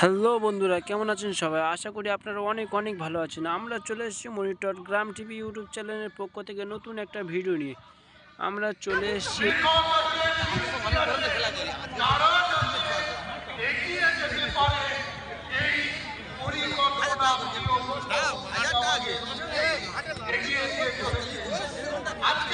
Hello বন্ধুরা কেমন আছেন সবাই? আশা করি আপনারা অনেক অনেক ভালো আছেন। আমরা চলে এসেছি মনিটর গ্রাম টিভি ইউটিউব চ্যানেলের পক্ষ থেকে নতুন একটা ভিডিও নিয়ে। আমরা চলে এসেছি আজকে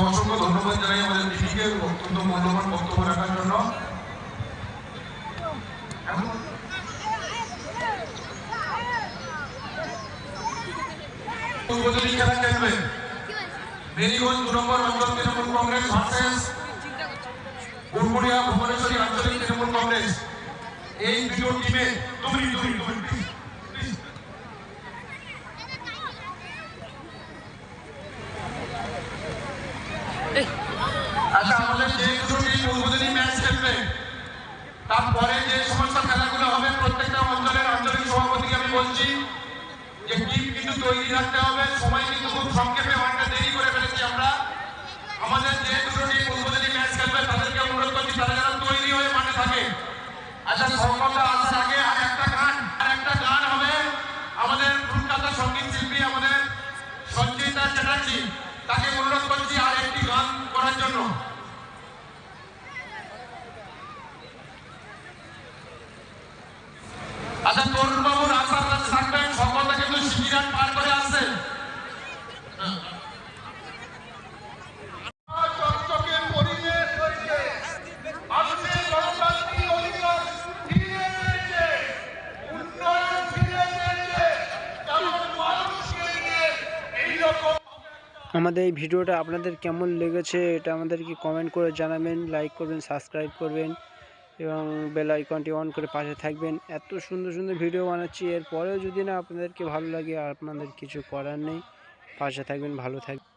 অসংখ্য ধন্যবাদ জানাই আমাদের দিদিকে অত্যন্ত মূল্যবান বক্তব্য রাখার জন্য। এখন খেলা খেলবে মেরিগঞ্জ দু নম্বর অঞ্চল তৃণমূল কংগ্রেস ভার্সেস গুরগুড়িয়া ভুবনেশ্বরী আঞ্চলিক তৃণমূল কংগ্রেস, এই দুটো টিমে তুমি তুমি আচ্ছা আমাদের যে দুটি উদ্বোধনী ম্যাচ খেলবে। তারপরে যে সমস্ত খেলাগুলো হবে প্রত্যেকটা অঞ্চলের আঞ্চলিক সভাপতিকে আমি বলছি যে টিম কিন্তু তৈরি রাখতে হবে সময় কিন্তু খুব সংক্ষেপে অনেকটা দেরি করে ফেলেছি আমরা আমাদের যে দুটো টিম উদ্বোধনী ম্যাচ খেলবে তাদেরকে অনুরোধ করছি তারা যেন তৈরি হয়ে মাঠে থাকে আচ্ছা সকলটা আসার আগে আর একটা গান আর একটা গান হবে আমাদের কলকাতা সংগীত শিল্পী আমাদের সঞ্জিতা চ্যাটার্জি তাকে অনুরোধ করছি আর একটি গান করার জন্য আচ্ছা তরুণ বাবু রাস্তার কাছে থাকবেন। সকলটা কিন্তু পার করে আসছে। আমাদের এই ভিডিওটা আপনাদের কেমন লেগেছে এটা আমাদেরকে কমেন্ট করে জানাবেন লাইক করবেন সাবস্ক্রাইব করবেন। এবং বেল আইকনটি অন করে পাশে থাকবেন। এত সুন্দর সুন্দর ভিডিও বানাচ্ছি। এরপরেও যদি না আপনাদেরকে ভালো লাগে, আর আপনাদের কিছু করার নেই, পাশে থাকবেন, ভালো থাকবেন।